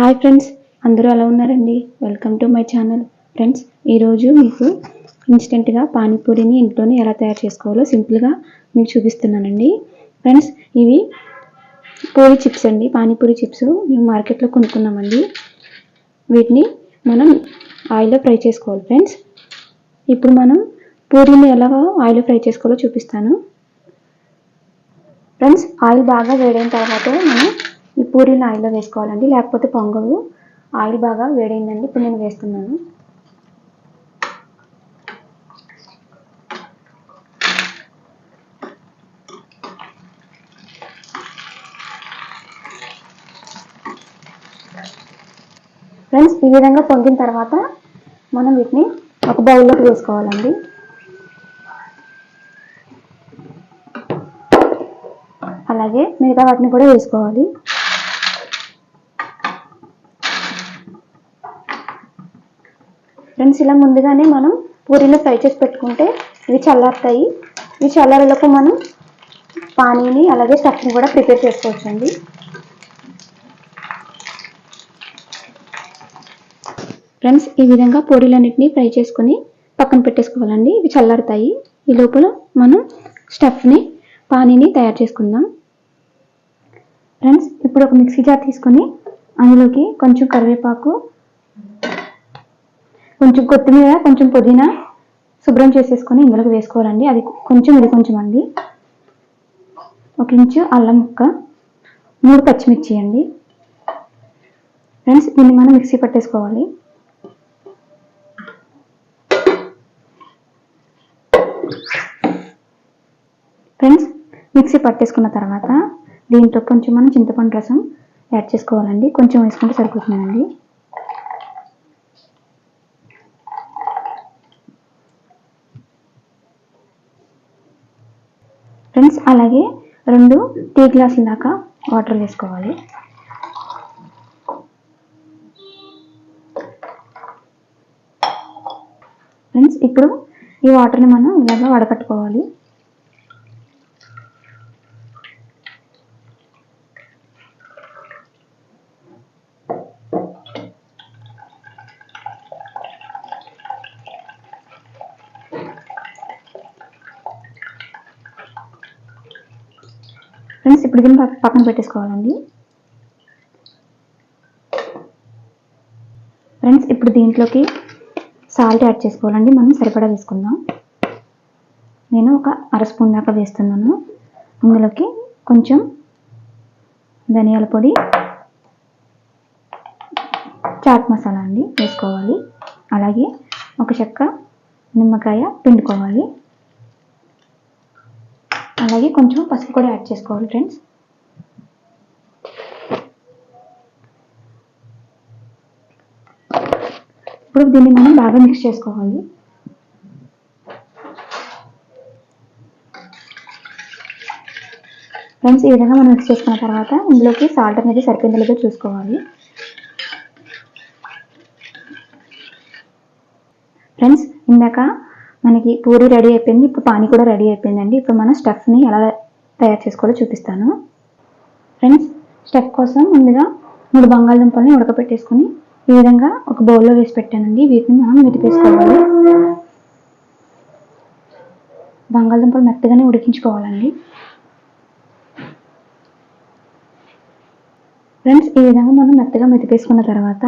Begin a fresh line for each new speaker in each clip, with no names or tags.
Hi friends అందరూ ఎలా ఉన్నారండి? Welcome to my channel. Friends ఈరోజు మీకు ఇన్స్టెంట్గా పానీపూరిని ఇంట్లోనే ఎలా తయారు చేసుకోవాలో సింపుల్గా మీకు చూపిస్తున్నానండి. ఫ్రెండ్స్ ఇవి పూరి చిప్స్ అండి. పానీపూరి చిప్స్ మేము మార్కెట్లో కొనుక్కున్నామండి. వీటిని మనం ఆయిల్లో ఫ్రై చేసుకోవాలి ఫ్రెండ్స్. ఇప్పుడు మనం పూరిని ఎలా ఆయిల్లో ఫ్రై చేసుకోవాలో చూపిస్తాను. ఫ్రెండ్స్ ఆయిల్ బాగా వేడైన తర్వాత మనం పూరీని ఆయిల్లో వేసుకోవాలండి లేకపోతే పొంగవు ఆయిల్ బాగా వేడైందండి ఇప్పుడు నేను వేస్తున్నాను. ఫ్రెండ్స్ ఈ విధంగా పొంగిన తర్వాత మనం వీటిని ఒక బౌల్లోకి వేసుకోవాలండి. అలాగే మిగతా వాటిని కూడా వేసుకోవాలి. ఫ్రెండ్స్ ఇలా ముందుగానే మనం పూరీలు ఫ్రై చేసి పెట్టుకుంటే ఇవి చల్లారుతాయి. ఇవి చల్లారేలోపు మనం పానీని అలాగే స్టఫ్ని కూడా ప్రిపేర్ చేసుకోవచ్చండి. ఫ్రెండ్స్ ఈ విధంగా పూరీలన్నింటినీ ఫ్రై చేసుకుని పక్కన పెట్టేసుకోవాలండి. ఇవి చల్లారుతాయి. ఈ లోపల మనం స్టఫ్ని పానీని తయారు చేసుకుందాం. ఫ్రెండ్స్ ఇప్పుడు ఒక మిక్సీ జార్ తీసుకొని అందులోకి కొంచెం కరివేపాకు కొంచెం కొత్తిమీర కొంచెం పుదీనా శుభ్రం చేసేసుకొని ఇందులోకి వేసుకోవాలండి. అది కొంచెం ఇది కొంచెం అండి. ఒక ఇంచు అల్లం ముక్క మూడు పచ్చిమిర్చి అండి. ఫ్రెండ్స్ దీన్ని మనం మిక్సీ పట్టేసుకోవాలి. ఫ్రెండ్స్ మిక్సీ పట్టేసుకున్న తర్వాత దీంట్లో కొంచెం మనం చింతపండు రసం యాడ్ చేసుకోవాలండి. కొంచెం వేసుకుంటే సరిపోతుందండి. ఫ్రెండ్స్ అలాగే రెండు టీ గ్లాసుల దాకా వాటర్ వేసుకోవాలి. ఫ్రెండ్స్ ఇప్పుడు ఈ వాటర్ని మనం ఇలాగా వడకట్టుకోవాలి. ఫ్రెండ్స్ ఇప్పుడు దీన్ని పక్కన పెట్టేసుకోవాలండి. ఫ్రెండ్స్ ఇప్పుడు దీంట్లోకి సాల్ట్ యాడ్ చేసుకోవాలండి. మనం సరిపడా వేసుకుందాం. నేను ఒక అర స్పూన్ దాకా వేస్తున్నాను. అందులోకి కొంచెం ధనియాల పొడి చాట్ మసాలా అండి వేసుకోవాలి. అలాగే ఒక చెక్క నిమ్మకాయ పిండుకోవాలి. అలాగే కొంచెం పసుపు కూడా యాడ్ చేసుకోవాలి ఫ్రెండ్స్ ఇప్పుడు దీన్ని మనం బాగా మిక్స్ చేసుకోవాలి. ఫ్రెండ్స్ ఈ విధంగా మనం మిక్స్ చేసుకున్న తర్వాత ఇందులోకి సాల్ట్ అనేది సరిపోయిందో లేదో చూసుకోవాలి. ఫ్రెండ్స్ ఇందాక మనకి పూరి రెడీ అయిపోయింది. ఇప్పుడు పానీ కూడా రెడీ అయిపోయిందండి. ఇప్పుడు మనం స్టఫ్ని ఎలా తయారు చేసుకోవాలో చూపిస్తాను. ఫ్రెండ్స్ స్టఫ్ కోసం ముందుగా మూడు బంగాళదుంపల్ని ఉడకపెట్టేసుకుని ఈ విధంగా ఒక బౌల్లో వేసి పెట్టానండి. వీటిని మనం మెతిపేసుకోవాలి బంగాళదుంపలు మెత్తగానే ఉడికించుకోవాలండి. ఫ్రెండ్స్ ఈ విధంగా మనం మెత్తగా మెతిపేసుకున్న తర్వాత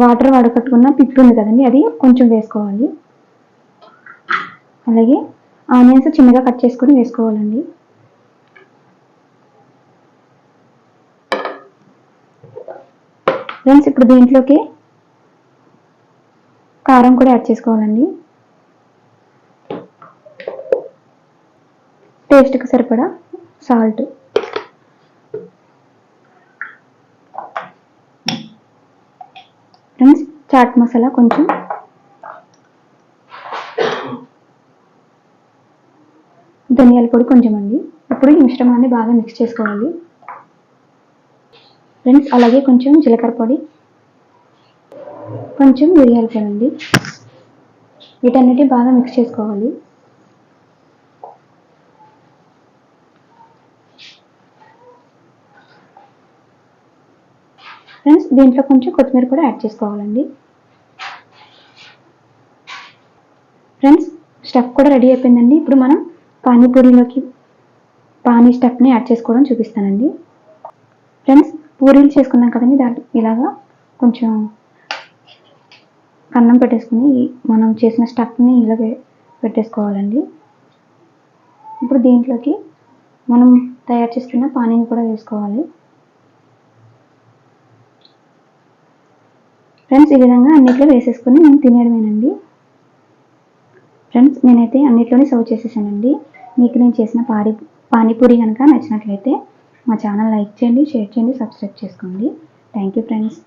వాటర్ వడకట్టుకున్న పిప్పి ఉంది కదండి అది కొంచెం వేసుకోవాలి. అలాగే ఆనియన్స్ చిన్నగా కట్ చేసుకొని వేసుకోవాలండి. ఫ్రెండ్స్ ఇప్పుడు దీంట్లోకి కారం కూడా యాడ్ చేసుకోవాలండి. టేస్ట్కి సరిపడా సాల్ట్. ఫ్రెండ్స్ చాట్ మసాలా కొంచెం. ధనియాల పొడి కొంచెం అండి ఇప్పుడు ఈ మిశ్రమాన్ని బాగా మిక్స్ చేసుకోవాలి. ఫ్రెండ్స్ అలాగే కొంచెం జీలకర్ర పొడి కొంచెం మిరియాల పొడి అండి. వీటన్నిటి బాగా మిక్స్ చేసుకోవాలి ఫ్రెండ్స్ దీంట్లో కొంచెం కొత్తిమీర కూడా యాడ్ చేసుకోవాలండి. ఫ్రెండ్స్ స్టఫ్ కూడా రెడీ అయిపోయిందండి. ఇప్పుడు మనం పానీపూరిలోకి పానీ స్టఫ్ని యాడ్ చేసుకోవడం చూపిస్తానండి. ఫ్రెండ్స్ పూరీలు చేసుకున్నాం కదండి. దాంట్లో ఇలాగా కొంచెం అన్నం పెట్టేసుకుని మనం చేసిన స్టఫ్ని ఇలా పెట్టేసుకోవాలండి. ఇప్పుడు దీంట్లోకి మనం తయారు చేస్తున్న పానీని కూడా వేసుకోవాలి. ఫ్రెండ్స్ ఈ విధంగా అన్నిట్లో వేసేసుకొని మనం తినేయడమేనండి. ఫ్రెండ్స్ నేనైతే అన్నిట్లోనే సర్వ్ చేసేసానండి. మీకు నేను చేసిన పారి పానీపూరి కనుక నచ్చినట్లయితే మా ఛానల్ లైక్ చేయండి షేర్ చేయండి సబ్స్క్రైబ్ చేసుకోండి. Thank you friends